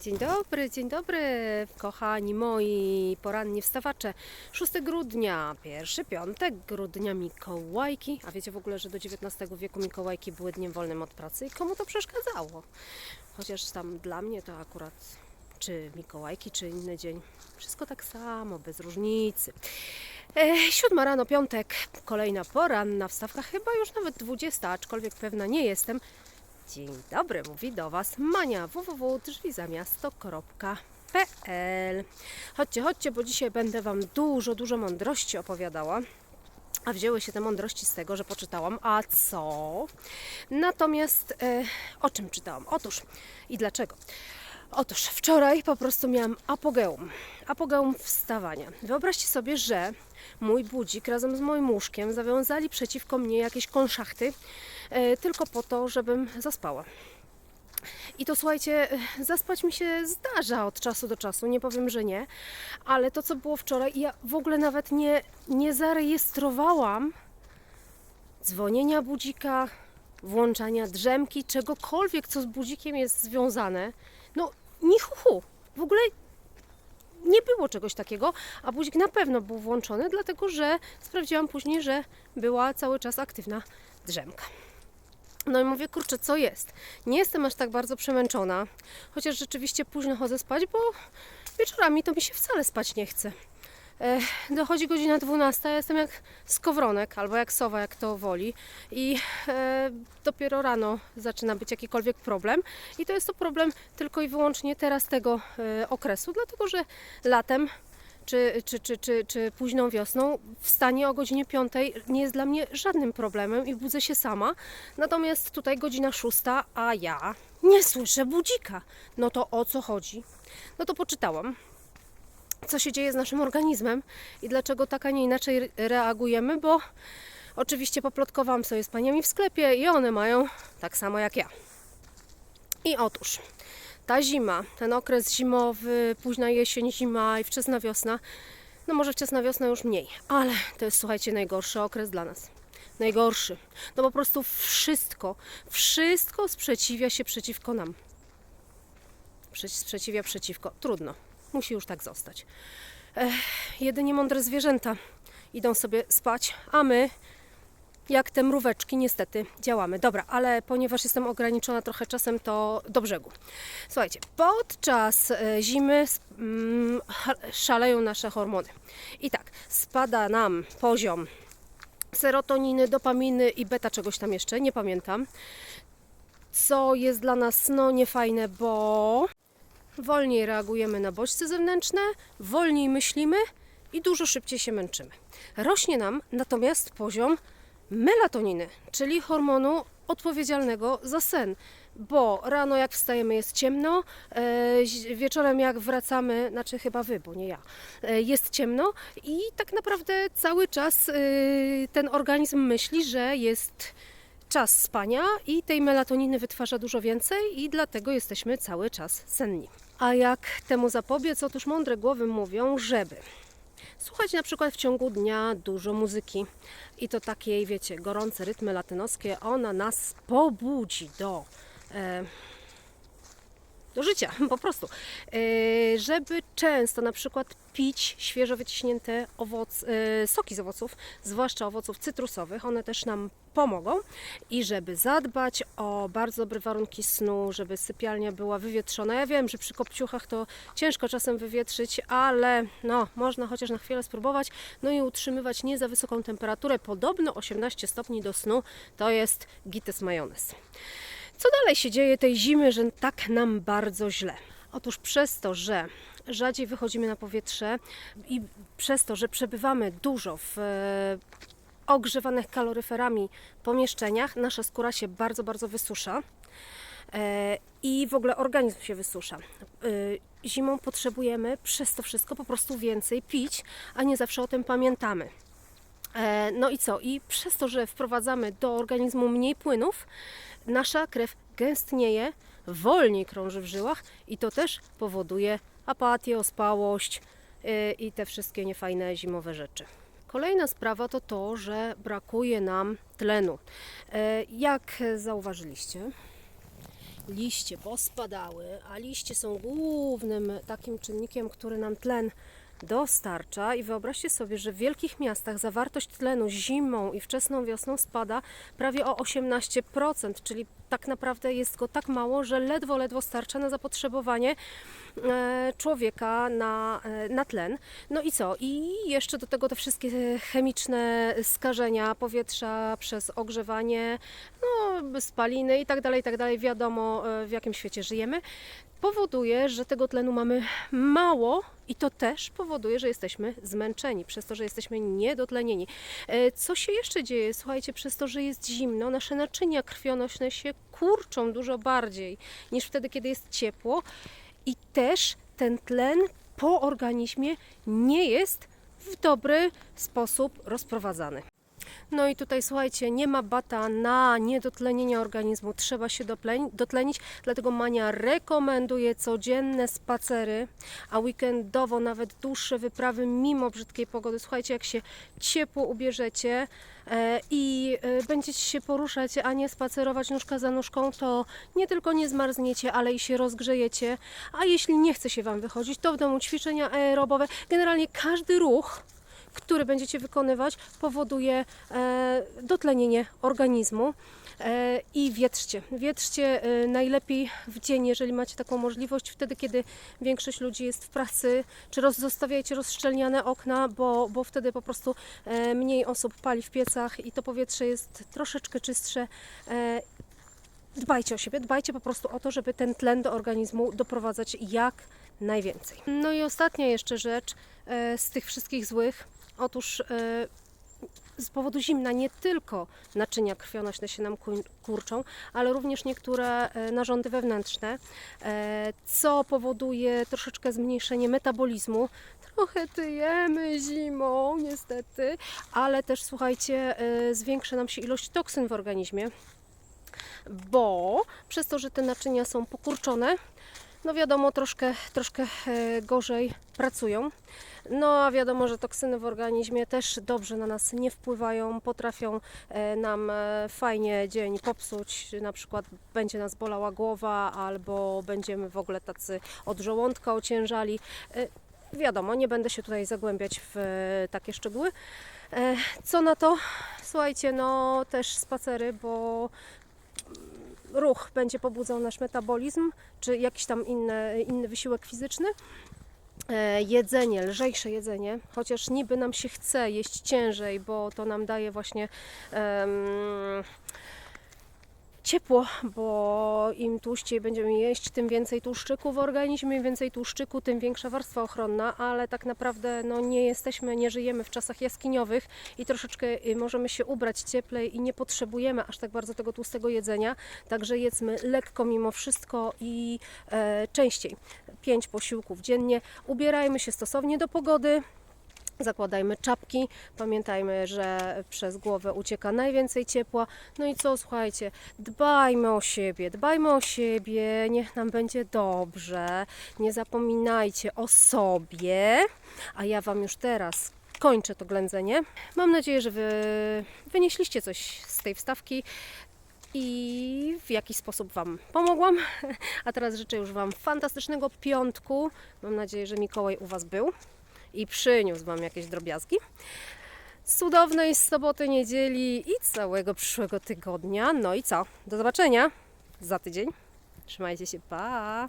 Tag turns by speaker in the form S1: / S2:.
S1: Dzień dobry, dzień dobry, kochani moi poranni wstawacze. 6 grudnia, pierwszy piątek grudnia Mikołajki. A wiecie w ogóle, że do XIX wieku Mikołajki były dniem wolnym od pracy i komu to przeszkadzało? Chociaż tam dla mnie to akurat czy Mikołajki, czy inny dzień. Wszystko tak samo, bez różnicy. E, siódma rano, piątek, kolejna poranna wstawka, chyba już nawet 20, aczkolwiek pewna nie jestem. Dzień dobry, mówi do Was Mania www.drzwizamiasto.pl Chodźcie, chodźcie, bo dzisiaj będę Wam dużo, dużo mądrości opowiadała. A wzięły się te mądrości z tego, że poczytałam. A co? Natomiast e, o czym czytałam? Otóż i dlaczego? Otóż wczoraj po prostu miałam apogeum. Apogeum wstawania. Wyobraźcie sobie, że mój budzik razem z moim łóżkiem zawiązali przeciwko mnie jakieś konszachty e, tylko po to, żebym zaspała. I to słuchajcie, e, zaspać mi się zdarza od czasu do czasu, nie powiem, że nie, ale to co było wczoraj, ja w ogóle nawet nie, nie zarejestrowałam dzwonienia budzika, włączania drzemki, czegokolwiek, co z budzikiem jest związane. No, ni hu, hu. W ogóle nie było czegoś takiego, a budzik na pewno był włączony, dlatego że sprawdziłam później, że była cały czas aktywna drzemka. No i mówię, kurczę, co jest? Nie jestem aż tak bardzo przemęczona, chociaż rzeczywiście późno chodzę spać, bo wieczorami to mi się wcale spać nie chce. Dochodzi godzina 12, ja jestem jak skowronek albo jak sowa, jak to woli. I e, dopiero rano zaczyna być jakikolwiek problem. I to jest to problem tylko i wyłącznie teraz tego e, okresu, dlatego że latem czy, czy, czy, czy, czy późną wiosną wstanie o godzinie 5 nie jest dla mnie żadnym problemem i budzę się sama. Natomiast tutaj godzina 6, a ja nie słyszę budzika. No to o co chodzi? No to poczytałam co się dzieje z naszym organizmem i dlaczego tak, a nie inaczej re- reagujemy, bo oczywiście poplotkowałam sobie z paniami w sklepie i one mają tak samo jak ja. I otóż ta zima, ten okres zimowy, późna jesień, zima i wczesna wiosna, no może wczesna wiosna już mniej, ale to jest słuchajcie najgorszy okres dla nas. Najgorszy. No po prostu wszystko, wszystko sprzeciwia się przeciwko nam. Prze- Sprzeciwia przeciwko. Trudno. Musi już tak zostać. Ech, jedynie mądre zwierzęta idą sobie spać, a my, jak te mróweczki, niestety działamy. Dobra, ale ponieważ jestem ograniczona trochę czasem, to do brzegu. Słuchajcie, podczas e, zimy mm, szaleją nasze hormony. I tak, spada nam poziom serotoniny, dopaminy i beta czegoś tam jeszcze, nie pamiętam. Co jest dla nas no niefajne, bo wolniej reagujemy na bodźce zewnętrzne, wolniej myślimy i dużo szybciej się męczymy. Rośnie nam natomiast poziom melatoniny, czyli hormonu odpowiedzialnego za sen. Bo rano jak wstajemy jest ciemno, e, wieczorem jak wracamy, znaczy chyba wy, bo nie ja, e, jest ciemno i tak naprawdę cały czas e, ten organizm myśli, że jest czas spania i tej melatoniny wytwarza dużo więcej i dlatego jesteśmy cały czas senni. A jak temu zapobiec? Otóż mądre głowy mówią, żeby. Słuchać na przykład w ciągu dnia dużo muzyki. I to takiej, wiecie, gorące rytmy latynoskie, ona nas pobudzi do e, do życia, po prostu. E, Żeby często na przykład pić świeżo wyciśnięte e, soki z owoców, zwłaszcza owoców cytrusowych, one też nam pomogą. I żeby zadbać o bardzo dobre warunki snu, żeby sypialnia była wywietrzona. Ja wiem, że przy kopciuchach to ciężko czasem wywietrzyć, ale no, można chociaż na chwilę spróbować. No i utrzymywać nie za wysoką temperaturę. Podobno 18 stopni do snu to jest gites majonez. Co dalej się dzieje tej zimy, że tak nam bardzo źle? Otóż przez to, że rzadziej wychodzimy na powietrze i przez to, że przebywamy dużo w e, ogrzewanych kaloryferami pomieszczeniach, nasza skóra się bardzo, bardzo wysusza. E, I w ogóle organizm się wysusza. E, Zimą potrzebujemy przez to wszystko po prostu więcej pić, a nie zawsze o tym pamiętamy. No i co? I przez to, że wprowadzamy do organizmu mniej płynów, nasza krew gęstnieje, wolniej krąży w żyłach i to też powoduje apatię, ospałość yy, i te wszystkie niefajne zimowe rzeczy. Kolejna sprawa to to, że brakuje nam tlenu. E, Jak zauważyliście, liście pospadały, a liście są głównym takim czynnikiem, który nam tlen dostarcza i wyobraźcie sobie, że w wielkich miastach zawartość tlenu zimą i wczesną wiosną spada prawie o 18%, czyli tak naprawdę jest go tak mało, że ledwo, ledwo starcza na zapotrzebowanie e, człowieka na, e, na tlen. No i co? I jeszcze do tego te wszystkie chemiczne skażenia powietrza przez ogrzewanie, no, spaliny i tak dalej, i tak dalej. Wiadomo, e, w jakim świecie żyjemy powoduje, że tego tlenu mamy mało i to też powoduje, że jesteśmy zmęczeni, przez to, że jesteśmy niedotlenieni. Co się jeszcze dzieje? Słuchajcie, przez to, że jest zimno, nasze naczynia krwionośne się kurczą dużo bardziej niż wtedy, kiedy jest ciepło i też ten tlen po organizmie nie jest w dobry sposób rozprowadzany. No i tutaj słuchajcie, nie ma bata na niedotlenienie organizmu, trzeba się dotlenić, dlatego Mania rekomenduje codzienne spacery, a weekendowo nawet dłuższe wyprawy mimo brzydkiej pogody. Słuchajcie, jak się ciepło ubierzecie e, i e, będziecie się poruszać, a nie spacerować nóżka za nóżką, to nie tylko nie zmarzniecie, ale i się rozgrzejecie. A jeśli nie chce się Wam wychodzić, to w domu ćwiczenia aerobowe, generalnie każdy ruch który będziecie wykonywać, powoduje e, dotlenienie organizmu. E, I wietrzcie. Wietrzcie e, najlepiej w dzień, jeżeli macie taką możliwość, wtedy, kiedy większość ludzi jest w pracy, czy zostawiajcie rozszczelniane okna, bo, bo wtedy po prostu mniej osób pali w piecach i to powietrze jest troszeczkę czystsze. Dbajcie o siebie, dbajcie po prostu o to, żeby ten tlen do organizmu doprowadzać jak najwięcej. No i ostatnia jeszcze rzecz z tych wszystkich złych. Otóż e, z powodu zimna nie tylko naczynia krwionośne się nam ku- kurczą, ale również niektóre e, narządy wewnętrzne, e, co powoduje troszeczkę zmniejszenie metabolizmu. Trochę tyjemy zimą, niestety, ale też słuchajcie, zwiększa nam się ilość toksyn w organizmie bo przez to, że te naczynia są pokurczone, no wiadomo, troszkę, troszkę gorzej pracują. No a wiadomo, że toksyny w organizmie też dobrze na nas nie wpływają, potrafią e, nam e, fajnie dzień popsuć, na przykład będzie nas bolała głowa albo będziemy w ogóle tacy od żołądka ociężali. E, Wiadomo, nie będę się tutaj zagłębiać w takie szczegóły. Co na to? Słuchajcie, no też spacery, bo ruch będzie pobudzał nasz metabolizm, czy jakiś tam inny, inny wysiłek fizyczny. E, Jedzenie, lżejsze jedzenie, chociaż niby nam się chce jeść ciężej, bo to nam daje właśnie em, ciepło, bo im tłuściej będziemy jeść, tym więcej tłuszczyku w organizmie, im więcej tłuszczyku, tym większa warstwa ochronna, ale tak naprawdę no, nie jesteśmy, nie żyjemy w czasach jaskiniowych i troszeczkę y, możemy się ubrać cieplej i nie potrzebujemy aż tak bardzo tego tłustego jedzenia, także jedzmy lekko mimo wszystko i e, częściej. Pięć posiłków dziennie. Ubierajmy się stosownie do pogody. Zakładajmy czapki, pamiętajmy, że przez głowę ucieka najwięcej ciepła. No i co, słuchajcie, dbajmy o siebie, dbajmy o siebie, niech nam będzie dobrze. Nie zapominajcie o sobie. A ja Wam już teraz kończę to ględzenie. Mam nadzieję, że Wy wynieśliście coś z tej wstawki i w jakiś sposób Wam pomogłam. A teraz życzę już Wam fantastycznego piątku. Mam nadzieję, że Mikołaj u Was był i przyniósł Wam jakieś drobiazgi. Cudownej soboty, niedzieli i całego przyszłego tygodnia. No i co? Do zobaczenia za tydzień. Trzymajcie się, pa!